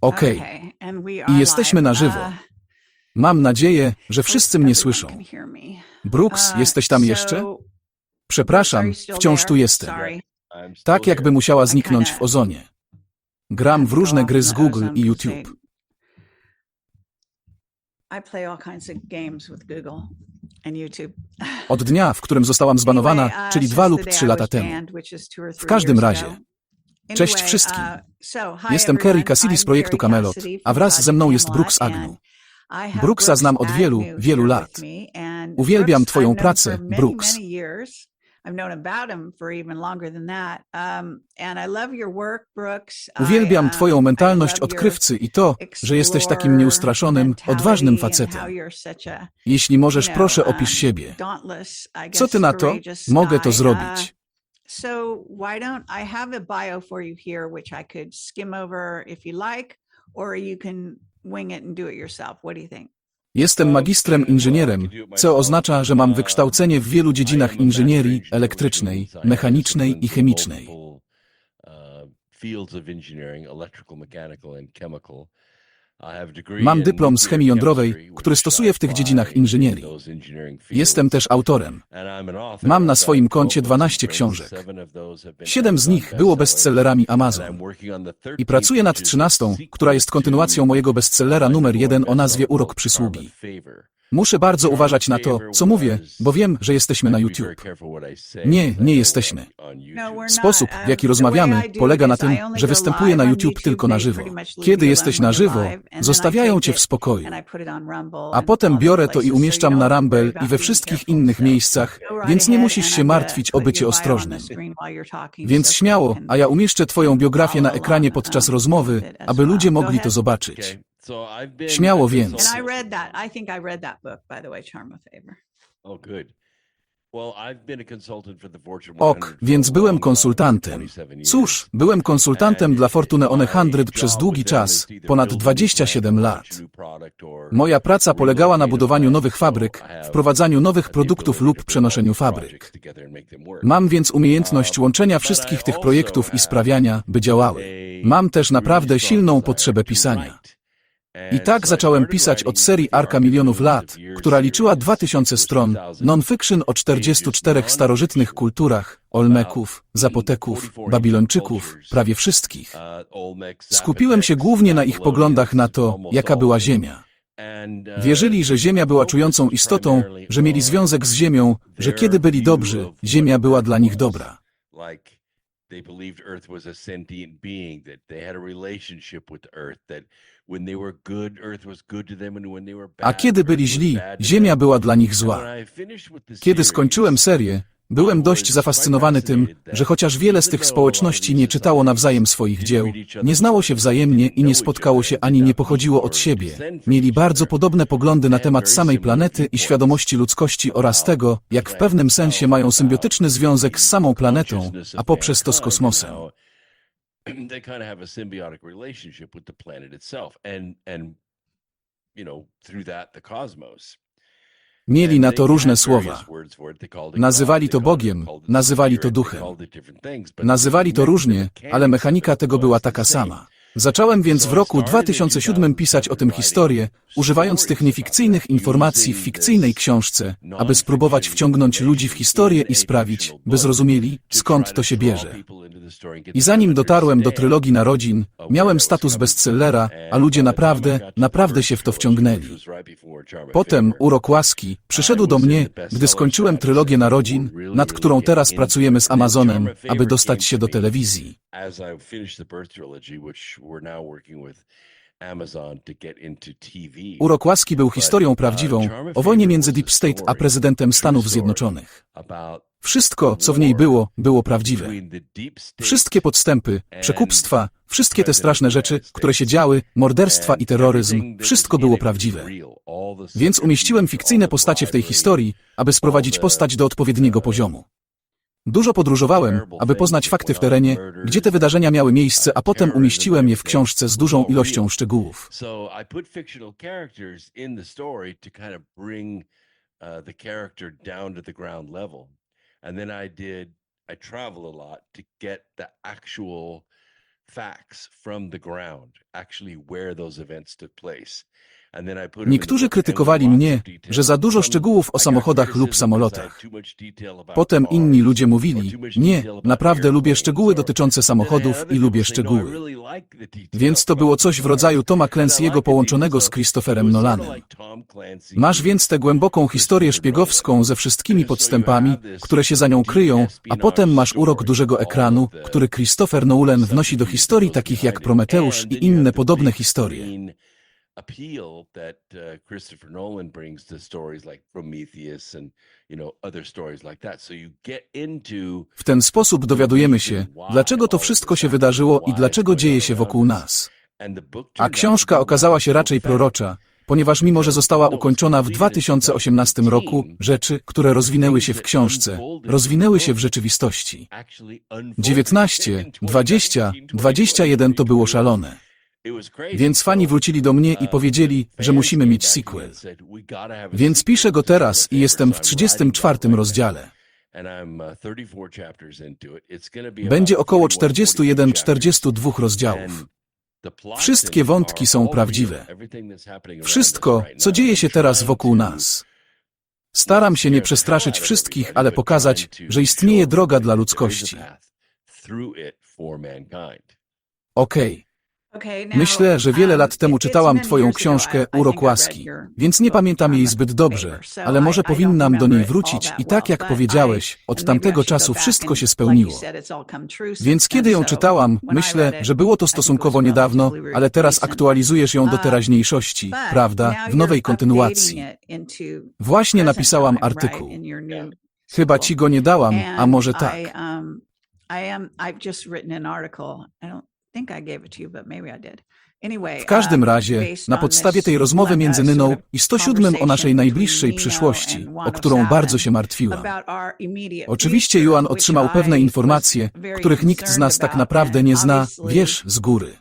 Okej, we I jesteśmy na żywo. Uh, mam nadzieję, że wszyscy mnie słyszą. Brooks, Uh, jesteś tam jeszcze? Przepraszam, wciąż tu jestem. Tak jakby musiała zniknąć w ozonie. Gram w różne gry z Google i YouTube. Od dnia, w którym zostałam zbanowana, uh, czyli dwa lub trzy lata temu. W każdym razie. Cześć wszystkim. uh, Jestem. Kerry Cassidy z projektu Camelot, a wraz ze mną jest Brooks Agnew. Brooksa znam od wielu, wielu lat. Uwielbiam twoją pracę, Brooks. Um, Uwielbiam um, twoją mentalność odkrywcy i to, że jesteś takim nieustraszonym, odważnym facetem. Jeśli możesz, proszę uh, opisz siebie. dauntless, I Co ty na to? Mogę to zrobić. Uh, so why don't I have a bio for you here, which I could skim over if you like, or you can wing it and do it yourself. What do you think? Jestem magistrem inżynierem, co oznacza, że mam wykształcenie w wielu dziedzinach inżynierii elektrycznej, mechanicznej i chemicznej. Mam dyplom z chemii jądrowej, który stosuję w tych dziedzinach inżynierii. Jestem też autorem. Mam na swoim koncie 12 książek. Siedem z nich było bestsellerami Amazon. I pracuję nad 13, która jest kontynuacją mojego bestsellera numer jeden o nazwie Urok Przysługi. Muszę bardzo uważać na to, co mówię, bo wiem, że jesteśmy na YouTube. Nie, nie jesteśmy. Sposób, w jaki rozmawiamy, polega na tym, że występuję na YouTube tylko na żywo. Kiedy jesteś na żywo, zostawiają cię w spokoju. A potem biorę to i umieszczam na Rumble i we wszystkich innych miejscach, więc nie musisz się martwić o bycie ostrożnym. Więc śmiało, a ja umieszczę twoją biografię na ekranie podczas rozmowy, aby ludzie mogli to Śmiało Śmiało więc. więc. And I read that. I think I read that book, by the way, Charm of Favor. Ok, więc byłem konsultantem. Cóż, byłem konsultantem dla Fortune One 100 przez długi czas, ponad 27 lat. Moja praca polegała na budowaniu nowych fabryk, wprowadzaniu nowych produktów lub przenoszeniu fabryk. Mam więc umiejętność łączenia wszystkich tych projektów i sprawiania, by działały. Mam też naprawdę silną potrzebę pisania. I tak zacząłem pisać od serii Arka Milionów Lat, która liczyła 2000 stron, non-fiction o 44 starożytnych kulturach, Olmeków, Zapoteków, Babilończyków, prawie wszystkich. Skupiłem się głównie na ich poglądach na to, jaka była Ziemia. Wierzyli, że Ziemia była czującą istotą, że mieli związek z Ziemią, że kiedy byli dobrzy, Ziemia była dla nich dobra. They believed Earth was a sentient being, that they had a relationship with Earth, that A kiedy byli źli, Ziemia była dla nich zła. Kiedy skończyłem serię, byłem dość zafascynowany tym, że chociaż wiele z tych społeczności nie czytało nawzajem swoich dzieł, nie znało się wzajemnie i nie spotkało się ani nie pochodziło od siebie, mieli bardzo podobne poglądy na temat samej planety i świadomości ludzkości oraz tego, jak w pewnym sensie mają symbiotyczny związek z samą planetą, a poprzez to z kosmosem. They kind of have a symbiotic relationship with the planet itself, and and you know through that the cosmos. Mieli na to różne słowa. Nazywali to Bogiem, nazywali to duchem. Nazywali to różnie, ale mechanika tego była taka sama. Zacząłem więc w roku 2007 pisać o tym historię, używając tych niefikcyjnych informacji w fikcyjnej książce, aby spróbować wciągnąć ludzi w historię i sprawić, by zrozumieli, skąd to się bierze. I zanim dotarłem do trylogii narodzin, miałem status bestsellera, a ludzie naprawdę, naprawdę się w to wciągnęli. Potem urok łaski przyszedł do mnie, gdy skończyłem trylogię narodzin, nad którą teraz pracujemy z Amazonem, aby dostać się do telewizji. Urok łaski był historią prawdziwą o wojnie między Deep State a prezydentem Stanów Zjednoczonych. Wszystko, co w niej było, było prawdziwe. Wszystkie podstępy, przekupstwa, wszystkie te straszne rzeczy, które się działy, morderstwa i terroryzm, wszystko było prawdziwe. Więc umieściłem fikcyjne postacie w tej historii, aby sprowadzić postać do odpowiedniego poziomu. Dużo podróżowałem, aby poznać fakty w terenie, gdzie te wydarzenia miały miejsce, a potem umieściłem je w książce z dużą ilością szczegółów. So I put fictional characters in the story to kind of bring uh, the character down to the ground level. And then I did, I travel a lot to get the actual facts from the ground, actually where those events took place. Niektórzy krytykowali mnie, że za dużo szczegółów o samochodach lub samolotach. Potem inni ludzie mówili, nie, naprawdę lubię szczegóły dotyczące samochodów i lubię people say, "No, I szczegóły. Więc to było coś w cars." rodzaju Toma Clancy'ego połączonego z Christopherem Nolanem. Masz więc tę głęboką historię szpiegowską ze wszystkimi podstępami, które się za nią kryją, a potem masz urok dużego ekranu, który Christopher Nolan wnosi do historii takich jak Prometeusz i inne podobne historie. Appeal that uh, Christopher Nolan brings to stories like Prometheus and you know other stories like that. So you get into W ten sposób dowiadujemy się, dlaczego to wszystko się wydarzyło i dlaczego dzieje się wokół nas. and the book A turned out to książka be okazała się raczej prorocza, ponieważ mimo, że została ukończona w 2018 roku, rzeczy, które rozwinęły się w książce, rozwinęły się w rzeczywistości. Actually unfolded 19, in 20, 2019, 21 to było 2021. szalone. Więc fani wrócili do mnie i uh, powiedzieli, że musimy mieć sequel. and said, "We gotta have a Więc piszę go teraz i jestem w favorites. I'm writing 34 that right now. rozdziale. Uh, 34 chapters into it. It's gonna be Będzie około 41, 41-42 rozdziałów. Wszystkie wątki są prawdziwe. around Wszystko, co dzieje się teraz wokół nas. Staram się nie przestraszyć wszystkich, ale pokazać, że istnieje droga dla ludzkości. Okej. Okay, Myślę, że wiele um, lat temu czytałam twoją książkę Urok łaski, więc nie pamiętam jej zbyt dobrze, ale może powinnam do niej wrócić i tak jak powiedziałeś, od tamtego czasu wszystko się spełniło. Więc kiedy ją czytałam, myślę, że było to stosunkowo niedawno, ale teraz aktualizujesz ją do Uh, teraźniejszości, prawda, w nowej kontynuacji. Właśnie napisałam artykuł. Chyba ci go nie dałam, a może tak. W każdym um, razie, na podstawie tej rozmowy między uh, Nyną i 107 o naszej najbliższej przyszłości, o Juan którą bardzo się martwiłam. Oczywiście which otrzymał pewne informacje, których nikt z nas tak naprawdę nie zna, wiesz, z góry.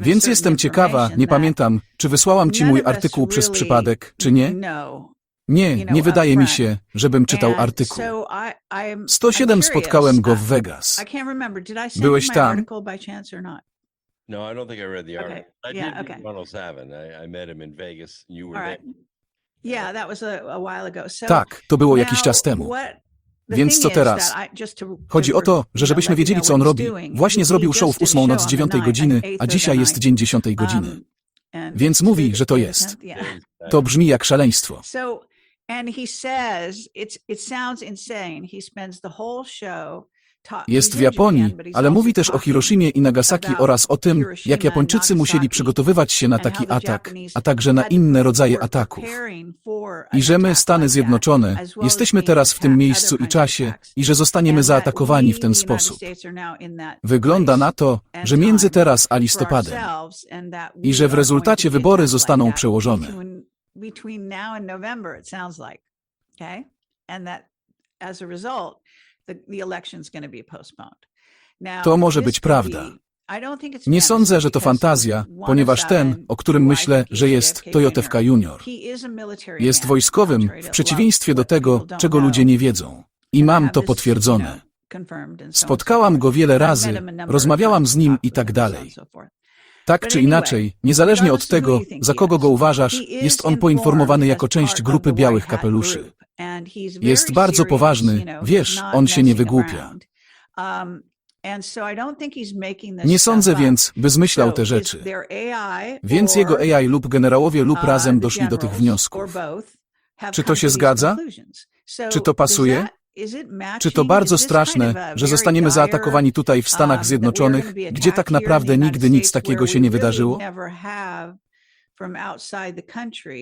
Więc jestem ciekawa, nie pamiętam, czy wysłałam ci mój artykuł przez przypadek, czy nie? Nie, nie wydaje mi się, żebym czytał artykuł. so I, I'm, 107 I'm spotkałem go w. Vegas. Byłeś tam? No, I don't think I read the Okay, article. I yeah, did okay. Ronald Savin. I, I met him in Vegas. You were All right. Yeah, that was a, a while ago. So Tak, to było jakiś czas temu. Więc co teraz? Chodzi o to, że żebyśmy wiedzieli, co on robi. Właśnie zrobił show w ósmą noc on dziewiątej godziny, a dzisiaj jest dzień dziesiątej godziny. Um, Więc mówi, że to jest. 10th, yeah. Today's- To brzmi jak szaleństwo. So, and he says it's it sounds insane. He spends the whole show. ta- Jest w Japonii, ale mówi też o Hiroshimie i Nagasaki oraz o tym, jak Japończycy musieli przygotowywać się na taki atak, a także na inne rodzaje ataków. I że my, Stany Zjednoczone, jesteśmy teraz w tym miejscu i czasie i że zostaniemy zaatakowani w ten sposób. Wygląda na to, że między teraz a listopadem i że w rezultacie wybory zostaną przełożone. Between- now and November, it sounds like. Okay. And that as a result, the, the election's going to be postponed. Now, To może być prawda. Nie sądzę, że to fantazja, ponieważ ten, o którym myślę, że jest Toyotewka Junior, jest wojskowym, w przeciwieństwie do tego, czego ludzie nie wiedzą. I mam to potwierdzone. Spotkałam go wiele razy, rozmawiałam z nim i tak dalej. Tak czy inaczej, niezależnie od tego, za kogo go uważasz, jest on poinformowany jako część grupy białych kapeluszy. Jest bardzo poważny, wiesz, on się nie wygłupia. Um, Nie sądzę więc, by zmyślał te rzeczy. Więc jego AI lub generałowie lub uh, razem doszli do tych wniosków. Czy to się zgadza? Czy to pasuje? Czy to bardzo straszne, że zostaniemy zaatakowani tutaj w um, Stanach we're Zjednoczonych, gdzie tak naprawdę nigdy nic takiego się nie wydarzyło?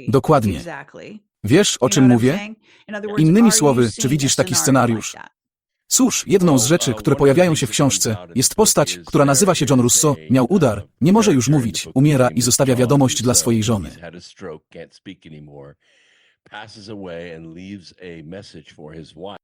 Dokładnie. Wiesz, o czym mówię? Innymi słowy, czy widzisz taki scenariusz? Cóż, jedną z rzeczy, które pojawiają się w książce, jest postać, która nazywa się John Russo, miał udar, nie może już mówić, umiera i zostawia wiadomość dla swojej żony.